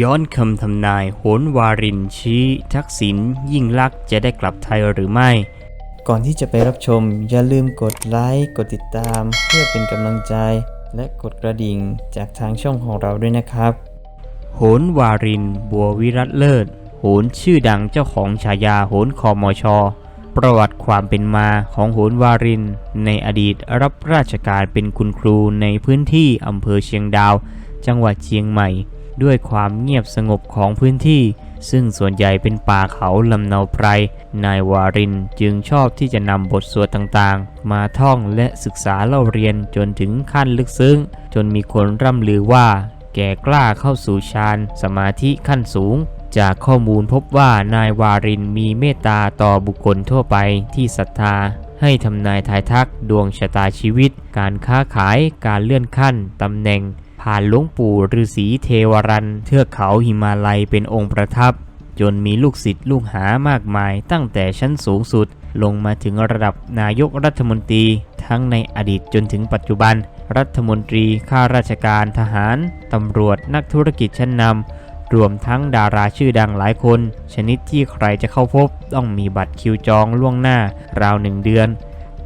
ย้อนคำทำนายโหนวารินชี้ ทักษิณยิ่งลักษณ์จะได้กลับไทยหรือไม่ ก่อนที่จะไปรับชม อย่าลืมกดไลค์กดติดตาม เพื่อเป็นกำลังใจ และกดกระดิ่งจากทางช่องของเราด้วยนะครับ โหนวารินบัววิรัตเลิศ โหนชื่อดังเจ้าของฉายาโหนคอมอชอประวัติความเป็นมาของโหนวาริน ในอดีตรับราชการเป็นคุณครูในพื้นที่อำเภอเชียงดาว จังหวัดเชียงใหม่ ด้วยความเงียบสงบของพื้นที่ ซึ่งส่วนใหญ่เป็นป่าเขาลำเนาไพร นายวารินจึงชอบที่จะนำบทสวดต่างๆ มาท่องและศึกษาเล่าเรียนจนถึงขั้นลึกซึ้ง จนมีคนร่ำลือว่า แก่กล้าเข้าสู่ฌานสมาธิขั้นสูงจากข้อมูลพบว่านายวารินมีเมตตาต่อบุคคลทั่วไปที่ศรัทธา ให้ทำนายทายทักดวงชะตาชีวิต การค้าขายการเลื่อนขั้นตำแหน่ง ผ่านหลวงปู่ฤาษีเทวรันเทือกเขาหิมาลัยเป็นองค์ประทับ จนมีลูกศิษย์ลูกหามากมาย ตั้งแต่ชั้นสูงสุด ลงมาถึงระดับนายกรัฐมนตรี ทั้งในอดีตจนถึงปัจจุบัน รัฐมนตรีข้าราชการทหาร ตำรวจนักธุรกิจชั้นนำรวมทั้งดาราชื่อดังหลายคน ชนิดที่ใครจะเข้าพบต้องมีบัตรคิวจองล่วงหน้าราวหนึ่งเดือน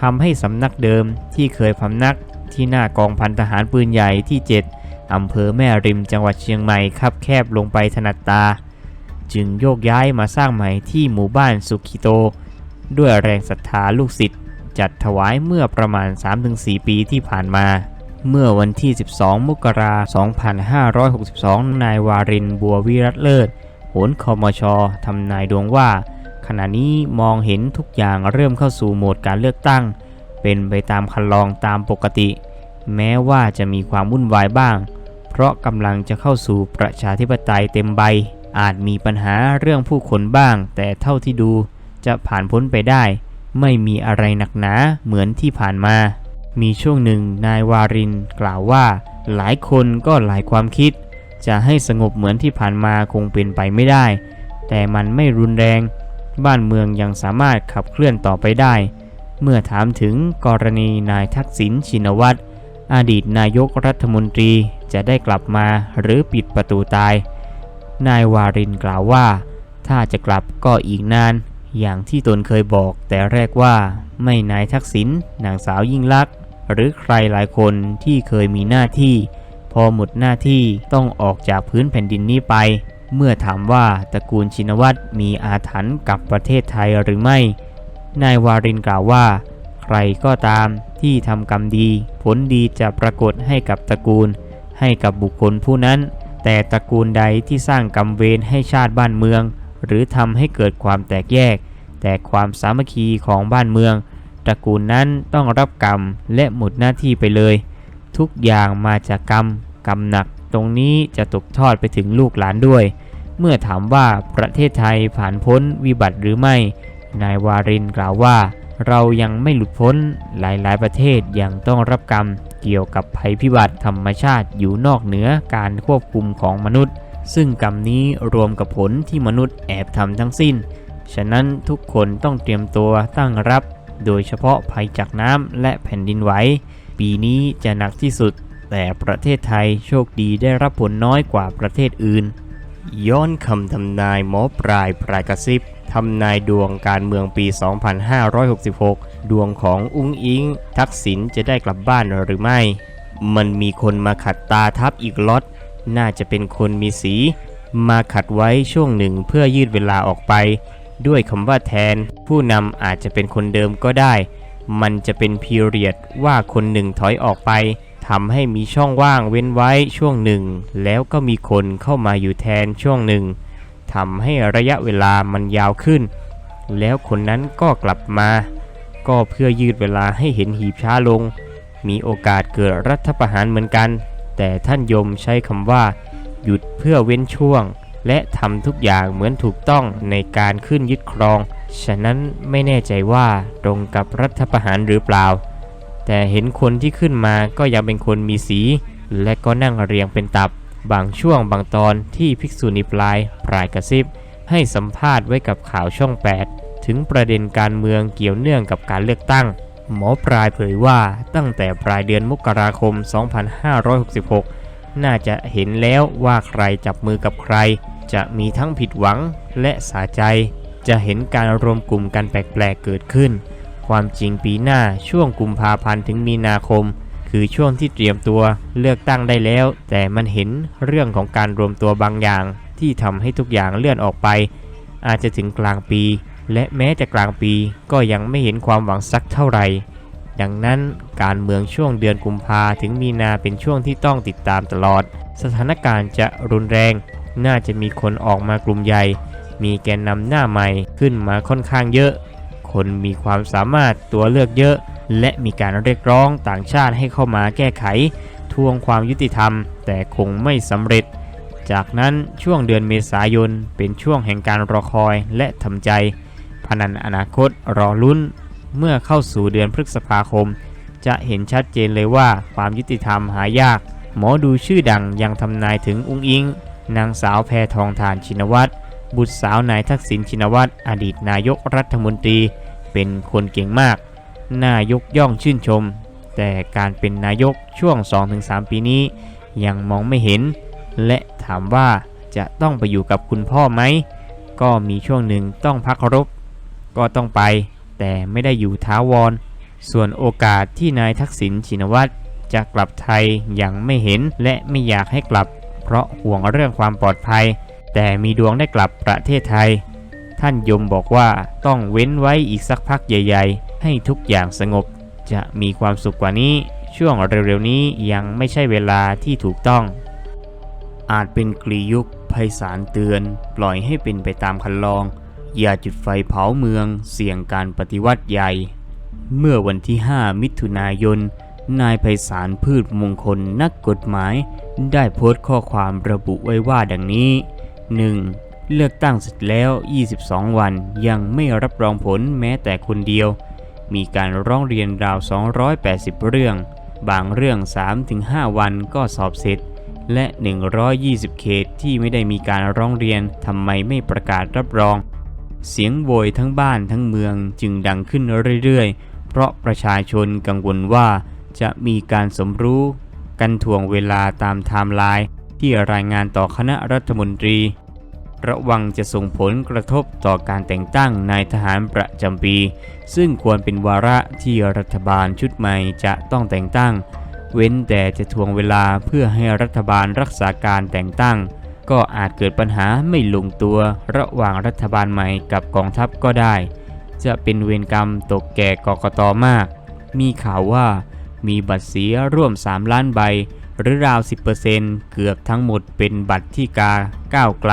ทำให้สำนักเดิมที่เคยพำนักที่หน้ากองพันทหารปืนใหญ่ที่ 7 อำเภอแม่ริมจังหวัดเชียงใหม่คับแคบลงไปถนัดตา จึงโยกย้ายมาสร้างใหม่ที่หมู่บ้านสุขิโต ด้วยแรงศรัทธาลูกศิษย์จัดถวายเมื่อประมาณ 3-4 ปีที่ผ่านมา เมื่อวันที่ 12 มกราคม 2562 นายวารินบัววิรัตเลิศโหนคอมชทำนายดวงว่า ขณะนี้มองเห็นทุกอย่างเริ่มเข้าสู่โหมดการเลือกตั้ง เป็นไปตามคันลองตามปกติ แม้ว่าจะมีความวุ่นวายบ้าง เพราะกำลังจะเข้าสู่ประชาธิปไตยเต็มใบ อาจมีปัญหาเรื่องผู้คนบ้าง แต่เท่าที่ดูจะผ่านพ้นไปได้ ไม่มีอะไรหนักหนาเหมือนที่ผ่านมา มีช่วงหนึ่งนายวารินกล่าวว่า หลายคนก็หลายความคิด จะให้สงบเหมือนที่ผ่านมาคงเป็นไปไม่ได้ แต่มันไม่รุนแรง บ้านเมืองยังสามารถขับเคลื่อนต่อไปได้ เมื่อถามถึงกรณีนายทักษิณชินวัตรอดีตนายกรัฐมนตรี จะได้กลับมาหรือปิดประตูตาย นายวารินกล่าวว่า ถ้าจะกลับก็อีกนาน อย่างที่ตนเคยบอก แต่แรกว่าไม่นายทักษิณนางสาวยิ่งลักษณ์หรือใครหลายคนที่เคยมีหน้าที่ พอหมดหน้าที่ต้องออกจากพื้นแผ่นดินนี้ไป เมื่อถามว่าตระกูลชินวัตรมีอาถรรพ์กับประเทศไทยหรือไม่นายวารินกล่าวว่า ใครก็ตามที่ทำกรรมดี ผลดีจะปรากฏให้กับตระกูล ให้กับบุคคลผู้นั้น แต่ตระกูลใดที่สร้างกรรมเวรให้ชาติบ้านเมือง หรือทำให้เกิดความแตกแยก แต่ความสามัคคีของบ้านเมือง ตระกูลนั้นต้องรับกรรมและหมดหน้าที่ไปเลย ทุกอย่างมาจากกรรม กรรมหนักตรงนี้จะตกทอดไปถึงลูกหลานด้วย เมื่อถามว่าประเทศไทยผ่านพ้นวิบัติหรือไม่ นายวารินกล่าวว่า เรายังไม่หลุดพ้นหลายๆ ประเทศยังต้องรับกรรม เกี่ยวกับภัยพิบัติธรรมชาติอยู่นอกเหนือการควบคุมของมนุษย์ ซึ่งกรรมนี้รวมกับผลที่มนุษย์แอบทำทั้งสิ้น ฉะนั้นทุกคนต้องเตรียมตัวตั้งรับ โดยเฉพาะภัยจากน้ำและแผ่นดินไหวปีนี้จะหนักที่สุด แต่ประเทศไทยโชคดีได้รับผลน้อยกว่าประเทศอื่น ย้อนคำทำนายหมอปลายปลายกระซิบทำนายดวงการเมืองปี 2566 ดวงของอุ้งอิง ทักษิณจะได้กลับบ้านหรือไม่ มันมีคนมาขัดตาทับอีกล็อต น่าจะเป็นคนมีสี มาขัดไว้ช่วงหนึ่งเพื่อยืดเวลาออกไป ด้วยคำว่าแทน ผู้นำอาจจะเป็นคนเดิมก็ได้ มันจะเป็นพีเรียดว่าคนหนึ่งถอยออกไปทำให้มีช่องว่างเว้นไว้ช่วงหนึ่ง แล้วก็มีคนเข้ามาอยู่แทนช่วงหนึ่งทำให้ระยะเวลามันยาวขึ้น แล้วคนนั้นก็กลับมา ก็เพื่อยืดเวลาให้เห็นหีบช้าลง มีโอกาสเกิดรัฐประหารเหมือนกัน แต่ท่านยมใช้คำว่า หยุดเพื่อเว้นช่วง และทำทุกอย่างเหมือนถูกต้องในการขึ้นยึดครอง ฉะนั้นไม่แน่ใจว่าตรงกับรัฐประหารหรือเปล่า แต่เห็นคนที่ขึ้นมาก็ยังเป็นคนมีสี และก็นั่งเรียงเป็นตับบางช่วงบางตอนที่ภิกษุณีปลายพรายกระซิบ ให้สัมภาษณ์ไว้กับข่าวช่อง 8 ถึงประเด็นการเมืองเกี่ยวเนื่องกับการเลือกตั้ง หมอปลายเผยว่าตั้งแต่ปลายเดือนมกราคม 2566 น่าจะเห็นแล้วว่าใครจับมือกับใคร จะมีทั้งผิดหวังและสาใจ จะเห็นการรวมกลุ่มกันแปลกๆเกิดขึ้น ความจริงปีหน้าช่วงกุมภาพันธ์ถึงมีนาคมคือช่วงที่เตรียมตัวเลือกตั้งได้แล้ว แต่มันเห็นเรื่องของการรวมตัวบางอย่างที่ทำให้ทุกอย่างเลื่อนออกไป อาจจะถึงกลางปี และแม้จะกลางปีก็ยังไม่เห็นความหวังสักเท่าไหร่ ดังนั้นการเมืองช่วงเดือนกุมภาถึงมีนาเป็นช่วงที่ต้องติดตามตลอด สถานการณ์จะรุนแรง น่าจะมีคนออกมากลุ่มใหญ่ มีแกนนำหน้าใหม่ขึ้นมาค่อนข้างเยอะ คนมีความสามารถตัวเลือกเยอะ และมีการเรียกร้องต่างชาติให้เข้ามาแก้ไข ทวงความยุติธรรม แต่คงไม่สำเร็จ จากนั้นช่วงเดือนเมษายนเป็นช่วงแห่งการรอคอยและทำใจ พนันอนาคตรอลุ้น เมื่อเข้าสู่เดือนพฤษภาคม จะเห็นชัดเจนเลยว่าความยุติธรรมหายาก หมอดูชื่อดังยังทำนายถึงอุ้งอิง นางสาวแพทองทานชินวัตรบุตรสาวนายทักษิณชินวัตรอดีตนายกรัฐมนตรี เป็นคนเก่งมาก น่ายกย่องชื่นชม แต่การเป็นนายกช่วง 2-3 ปีนี้ ยังมองไม่เห็น และถามว่าจะต้องไปอยู่กับคุณพ่อไหม ก็มีช่วงหนึ่งต้องพักรบ ก็ต้องไป แต่ไม่ได้อยู่ท้าวร ส่วนโอกาสที่นายทักษิณชินวัตรจะกลับไทยยังไม่เห็นและไม่อยากให้กลับ เพราะห่วงเรื่องความปลอดภัย แต่มีดวงได้กลับประเทศไทย ท่านยมบอกว่าต้องเว้นไว้อีกสักพักใหญ่ ๆ ให้ทุกอย่างสงบ จะมีความสุขกว่านี้ ช่วงเร็วๆนี้ยังไม่ใช่เวลาที่ถูกต้อง อาจเป็นกลียุคภัยสารเตือน ปล่อยให้เป็นไปตามคันลอง อย่าจุดไฟเผาเมืองเสี่ยงการปฏิวัติใหญ่ เมื่อวันที่ 5 มิถุนายน นายไพศาลพืชมงคลนักกฎหมาย ได้โพสต์ข้อความระบุไว้ว่าดังนี้ 1. เลือกตั้งเสร็จแล้ว 22 วันยังไม่รับรองผลแม้แต่คนเดียว มีการร้องเรียนราว 280 เรื่อง บางเรื่อง 3-5 วันก็สอบเสร็จและ 120 เขตที่ไม่ได้มีการร้องเรียน ทำไมไม่ประกาศรับรอง เสียงโวยทั้งบ้านทั้งเมืองจึงดังขึ้นเรื่อยๆ เพราะประชาชนกังวลว่าจะมีการสมรู้กันถ่วงเวลาตามไทม์ไลน์ที่รายงานต่อคณะรัฐมนตรี ระวังจะส่งผลกระทบต่อการแต่งตั้งนายทหารประจำปี ซึ่งควรเป็นวาระที่รัฐบาลชุดใหม่จะต้องแต่งตั้ง เว้นแต่จะทวงเวลาเพื่อให้รัฐบาลรักษาการแต่งตั้ง ก็อาจเกิดปัญหาไม่ลงตัวระหว่างรัฐบาลใหม่กับกองทัพก็ได้ จะเป็นเวรกรรมตกแก่กกตมาก มีข่าวว่ามีบัตรเสียร่วม 3 ล้านใบ หรือราว 10%เกือบทั้งหมดเป็นบัตรที่กาก้าวไกล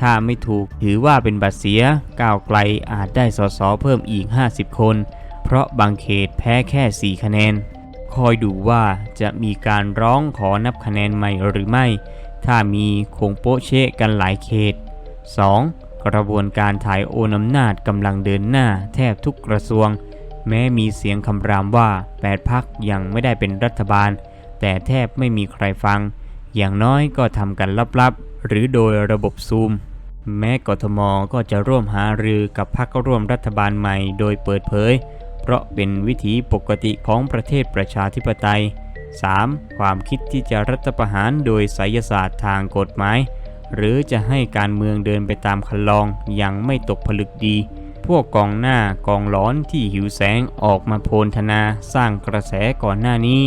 ถ้าไม่ถูกถือว่าเป็นบัตรเสียก้าวไกลอาจได้สสเพิ่มอีก 50 คน เพราะบางเขตแพ้แค่ 4 คะแนน คอยดูว่าจะมีการร้องขอนับคะแนนใหม่หรือไม่ ถ้ามีคงโป๊ะเชะกันหลายเขต 2. กระบวนการถ่ายโอนอำนาจกำลังเดินหน้าแทบทุกกระทรวง แม้มีเสียงคำรามว่า 8 พักยังไม่ได้เป็นรัฐบาล แต่แทบไม่มีใครฟัง อย่างน้อยก็ทำกันลับๆ หรือโดยระบบซูม แม้กทมก็จะร่วมหารือกับพรรคร่วมรัฐบาลใหม่โดยเปิดเผย เพราะเป็นวิถีปกติของประเทศประชาธิปไตย 3. ความคิดที่จะรัฐประหารโดยไสยศาสตร์ทางกฎหมาย หรือจะให้การเมืองเดินไปตามคันลองยังไม่ตกผลึกดี พวกกองหน้ากองร้อนที่หิวแสงออกมาโพลธนาสร้างกระแสก่อนหน้านี้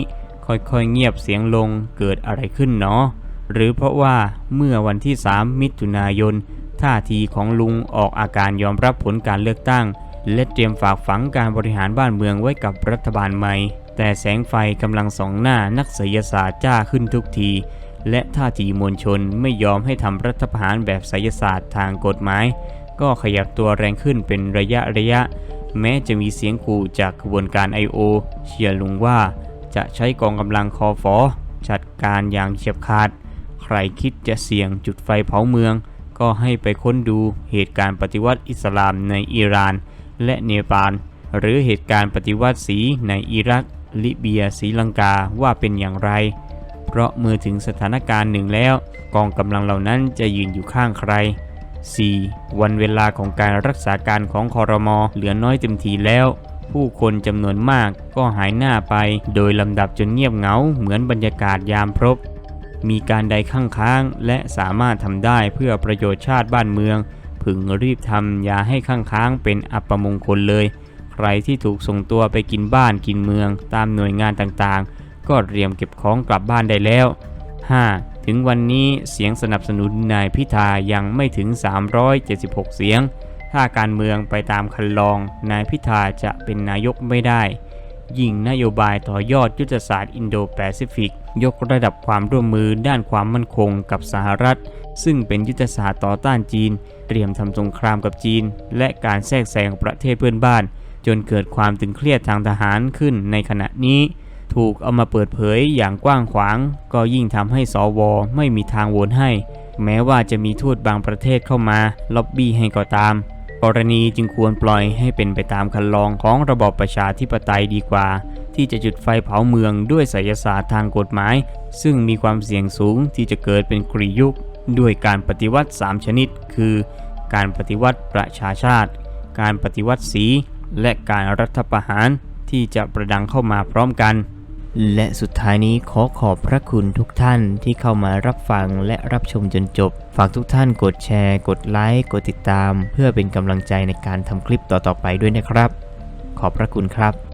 ค่อยๆเงียบเสียงลงเกิดอะไรขึ้นเนาะหรือเพราะว่าเมื่อวันที่ 3 มิถุนายน ท่าทีของลุงออกอาการยอมรับผลการเลือกตั้ง และเตรียมฝากฝังการบริหารบ้านเมืองไว้กับรัฐบาลใหม่ แต่แสงไฟกำลังส่องหน้านักศิยศาสตร์จ้าขึ้นทุกที และท่าทีมวลชนไม่ยอมให้ทำรัฐประหารแบบไสยศาสตร์ทางกฎหมาย ก็ขยับตัวแรงขึ้นเป็นระยะระยะ แม้จะมีเสียงขู่จากกระบวนการ I.O. เชียร์ลุงว่า จะใช้กองกำลังคอฟอจัดการอย่างเฉียบขาด ใครคิดจะเสี่ยงจุดไฟเผาเมือง ก็ให้ไปค้นดูเหตุการณ์ปฏิวัติอิสลามในอิหร่าน และเนปาลหรือเหตุการณ์ปฏิวัติสีในอิรัก ลิเบียศรีลังกาว่าเป็นอย่างไร เพราะเมื่อถึงสถานการณ์หนึ่งแล้ว กองกำลังเหล่านั้นจะยืนอยู่ข้างใคร 4. วันเวลาของการรักษาการของคอรมอเหลือน้อยเต็มทีแล้ว ผู้คนจำนวนมากก็หายหน้าไป โดยลำดับจนเงียบเหงาเหมือนบรรยากาศยามพรบมีการใดข้างค้างและสามารถทำได้เพื่อประโยชน์ชาติบ้านเมือง พึงรีบทำอย่าให้ข้างค้างเป็นอัปมงคลเลย ใครที่ถูกส่งตัวไปกินบ้านกินเมืองตามหน่วยงานต่างๆ ก็เตรียมเก็บของกลับบ้านได้แล้ว 5. ถึงวันนี้เสียงสนับสนุนนายพิธายังไม่ถึง 376 เสียง ถ้าการเมืองไปตามคันลอง นายพิธาจะเป็นนายกไม่ได้ ยิ่งนโยบายต่อยอดยุทธศาสตร์อินโดแปซิฟิก ยกระดับความร่วมมือด้านความมั่นคงกับสหรัฐ ซึ่งเป็นยุทธศาสตร์ต่อต้านจีน เตรียมทำสงครามกับจีน และการแทรกแซงประเทศเพื่อนบ้าน จนเกิดความตึงเครียดทางทหารขึ้นในขณะนี้ ถูกเอามาเปิดเผยอย่างกว้างขวาง ก็ยิ่งทำให้สวไม่มีทางโหวตให้ แม้ว่าจะมีทูตบางประเทศเข้ามาล็อบบี้ให้ก็ตาม กรณีจึงควรปล่อยให้เป็นไปตามคันลองของระบอบประชาธิปไตยดีกว่า ที่จะจุดไฟเผาเมืองด้วยไสยศาสตร์ทางกฎหมาย ซึ่งมีความเสี่ยงสูงที่จะเกิดเป็นกรียุคด้วยการปฏิวัติ 3 ชนิด คือ การปฏิวัติประชาชาติ การปฏิวัติสี และการรัฐประหารที่จะประดังเข้ามาพร้อมกัน และสุดท้ายนี้ขอขอบพระคุณทุกท่านที่เข้ามารับฟังและรับชมจนจบ ฝากทุกท่านกดแชร์ กดไลค์ กดติดตาม เพื่อเป็นกำลังใจในการทำคลิปต่อๆไปด้วยนะครับ ขอบพระคุณครับ